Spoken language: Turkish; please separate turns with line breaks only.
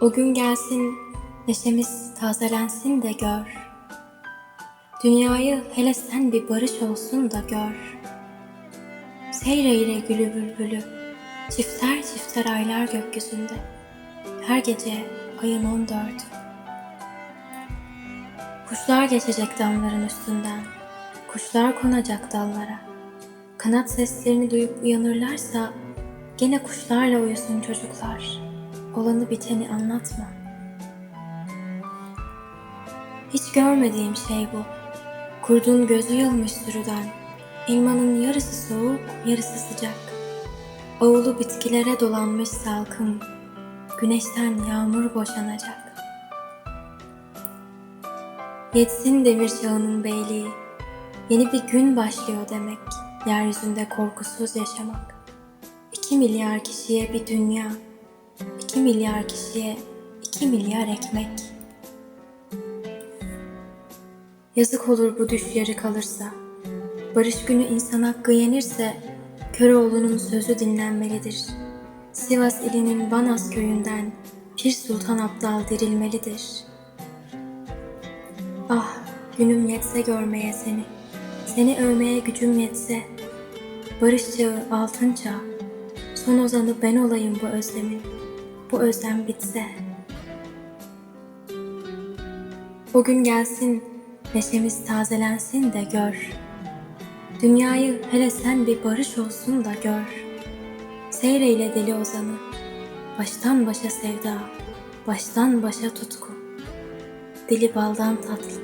O gün gelsin, neşemiz tazelensin de gör. Dünyayı hele sen bir barış olsun da gör. Seyreyle gülü bülbülü, çifter çifter aylar gökyüzünde. Her gece ayın on dördü. Kuşlar geçecek damların üstünden, kuşlar konacak dallara. Kanat seslerini duyup uyanırlarsa, gene kuşlarla uyusun çocuklar. Olanı biteni anlatma. Hiç görmediğim şey bu. Kurdun gözü yılmış sürüden. Elmanın yarısı soğuk, yarısı sıcak. Oğlu bitkilere dolanmış salkım. Güneşten yağmur boşanacak. Yetsin demir çağının beyliği. Yeni bir gün başlıyor demek. Yeryüzünde korkusuz yaşamak. İki milyar kişiye bir dünya. İki milyar kişiye iki milyar ekmek. Yazık olur bu düş yarı kalırsa. Barış günü insan hakkı yenirse Köroğlu'nun sözü dinlenmelidir. Sivas ilinin Banas köyünden Pir Sultan Abdal dirilmelidir. Ah günüm yetse görmeye seni, seni övmeye gücüm yetse. Barış çağı altın çağ, son ozanı ben olayım bu özlemin, bu özlem bitse. O gün gelsin, neşemiz tazelensin de gör. Dünyayı hele sen bir barış olsun da gör. Seyreyle deli ozanı, baştan başa sevda, baştan başa tutku. Dili baldan tatlı,